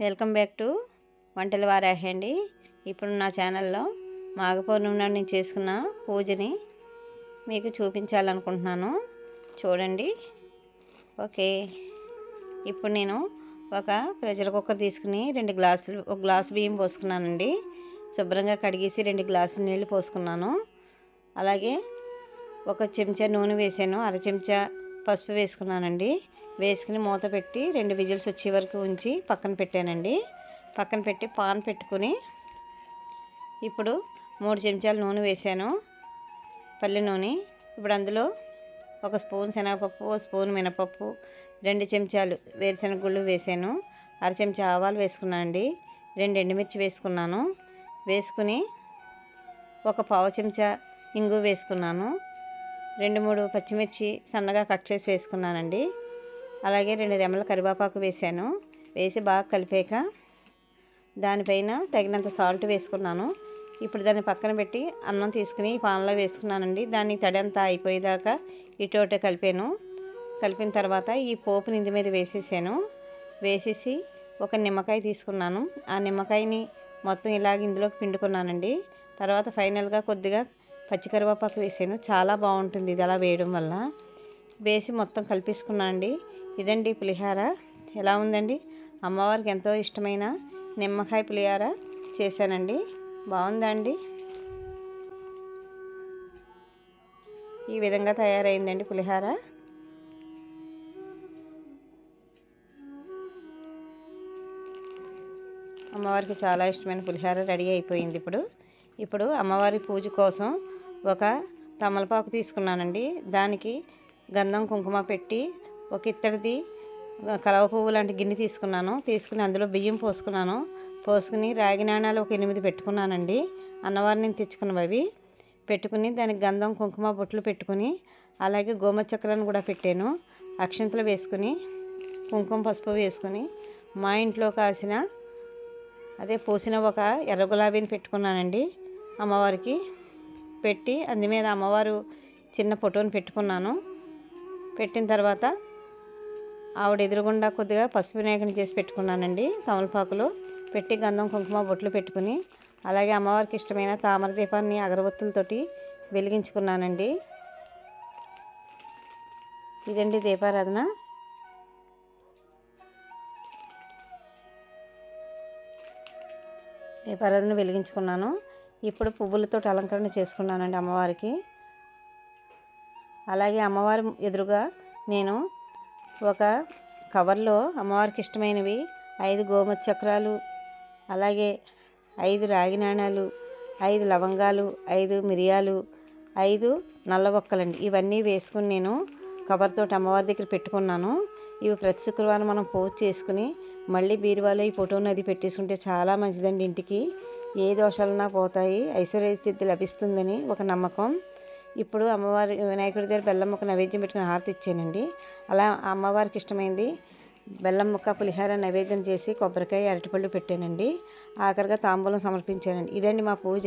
Welcome back to వంటల వారాహండి అండి. ఇప్పుడు నా ఛానల్లో మాఘ పౌర్ణమి నాడు నేను చేసుకున్న పూజని మీకు చూపించాలనుకుంటున్నాను. చూడండి. ఓకే. ఇప్పుడు నేను ఒక ప్రెషర్ కుక్కర్ తీసుకుని రెండు గ్లాసులు ఒక గ్లాసు బియ్యం పోసుకున్నానండి. శుభ్రంగా కడిగేసి రెండు గ్లాసులు నీళ్ళు పోసుకున్నాను. అలాగే ఒక చెంచా నూనె వేసాను. అర చెంచా పసుపు వేసుకున్నానండి. వేసుకుని మూత పెట్టి రెండు విజిల్స్ వచ్చే వరకు ఉంచి పక్కన పెట్టానండి. పక్కన పెట్టి పాన్ పెట్టుకుని ఇప్పుడు మూడు చెంచాలు నూనె వేసాను పల్లె నూనె. ఇప్పుడు అందులో ఒక స్పూన్ శనగపప్పు ఒక స్పూన్ మినపప్పు రెండు చెంచాలు వేరుశనగ గుళ్ళు వేసాను అర చెంచా ఆవాలు వేసుకున్నాను అండి రెండు ఎండుమిర్చి వేసుకున్నాను. వేసుకుని ఒక పావు చెంచా ఇంగు వేసుకున్నాను. రెండు మూడు పచ్చిమిర్చి సన్నగా కట్ చేసి వేసుకున్నానండి. అలాగే రెండు రెమ్మల కరివేపాకు వేసాను వేసి బాగా కలిపాక దానిపైన తగినంత సాల్ట్ వేసుకున్నాను. ఇప్పుడు దాన్ని పక్కన పెట్టి అన్నం తీసుకుని పాన్లో వేసుకున్నానండి. దాన్ని తడంతా అయిపోయేదాకా ఇటోటే కలిపాను. కలిపిన తర్వాత ఈ పోపుని ఇంటి మీద వేసేసాను. వేసేసి ఒక నిమ్మకాయ తీసుకున్నాను. ఆ నిమ్మకాయని మొత్తం ఇలాగ ఇందులోకి పిండుకున్నానండి. తర్వాత ఫైనల్గా కొద్దిగా పచ్చికరివేపాకు వేసాను. చాలా బాగుంటుంది ఇది అలా వేయడం వల్ల. వేసి మొత్తం కలిపేసుకున్నాను అండి. ఇదండి పులిహార. ఎలా ఉందండి? అమ్మవారికి ఎంతో ఇష్టమైన నిమ్మకాయ పులిహార చేశానండి. బాగుందా అండి? ఈ విధంగా తయారైందండి పులిహార. అమ్మవారికి చాలా ఇష్టమైన పులిహార రెడీ అయిపోయింది ఇప్పుడు. ఇప్పుడు అమ్మవారి పూజ కోసం ఒక తమలపాకు తీసుకున్నానండి. దానికి గంధం కుంకుమ పెట్టి ఒక ఇత్తడిది కలవ పువ్వు లాంటి గిన్నె తీసుకున్నాను. తీసుకుని అందులో బియ్యం పోసుకున్నాను. పోసుకుని రాగి నాణాలు ఒక ఎనిమిది పెట్టుకున్నానండి. అన్నవారిని తెచ్చుకున్నవి అవి పెట్టుకుని దానికి గంధం కుంకుమ బొట్లు పెట్టుకుని అలాగే గోమచక్రాన్ని కూడా పెట్టాను. అక్షంతలు వేసుకుని కుంకుమ పసుపు వేసుకుని మా ఇంట్లో కాసిన అదే పోసిన ఒక ఎర్ర గులాబీని పెట్టుకున్నానండి అమ్మవారికి. పెట్టి అందు మీద అమ్మవారు చిన్న ఫోటోని పెట్టుకున్నాను. పెట్టిన తర్వాత ఆవిడ ఎదురుగుండా కొద్దిగా పసుపు వినాయకుని చేసి పెట్టుకున్నానండి తమలపాకులు పెట్టి గంధం కుంకుమ బొట్లు పెట్టుకుని. అలాగే అమ్మవారికి ఇష్టమైన తామర దీపాన్ని అగరబత్తులతోటి వెలిగించుకున్నానండి. ఇదండి దీపారాధన. దీపారాధన వెలిగించుకున్నాను. ఇప్పుడు పువ్వులతో అలంకరణ చేసుకున్నానండి అమ్మవారికి. అలాగే అమ్మవారి ఎదురుగా నేను ఒక కవర్లో అమ్మవారికి ఇష్టమైనవి ఐదు గోమతి చక్రాలు అలాగే ఐదు రాగి నాణాలు ఐదు లవంగాలు ఐదు మిరియాలు ఐదు నల్ల ఒక్కలండి ఇవన్నీ వేసుకుని నేను కవర్తో అమ్మవారి దగ్గర పెట్టుకున్నాను. ఇవి ప్రతి శుక్రవారం మనం పూజ చేసుకుని మళ్ళీ బీరువాలో ఈ ఫోటోని అది పెట్టేసుకుంటే చాలా మంచిదండి ఇంటికి. ఏ దోషాలన్నా పోతాయి. ఐశ్వర్య సిద్ధి లభిస్తుందని ఒక నమ్మకం. ఇప్పుడు అమ్మవారి వినాయకుడి దగ్గర బెల్లం ముక్క నైవేద్యం పెట్టుకుని హారతి ఇచ్చానండి. అలా అమ్మవారికి ఇష్టమైంది బెల్లం ముక్క పులిహార నైవేద్యం చేసి కొబ్బరికాయ అరటిపళ్ళు పెట్టానండి. ఆఖరిగా తాంబూలం సమర్పించానండి. ఇదండి మా పూజ.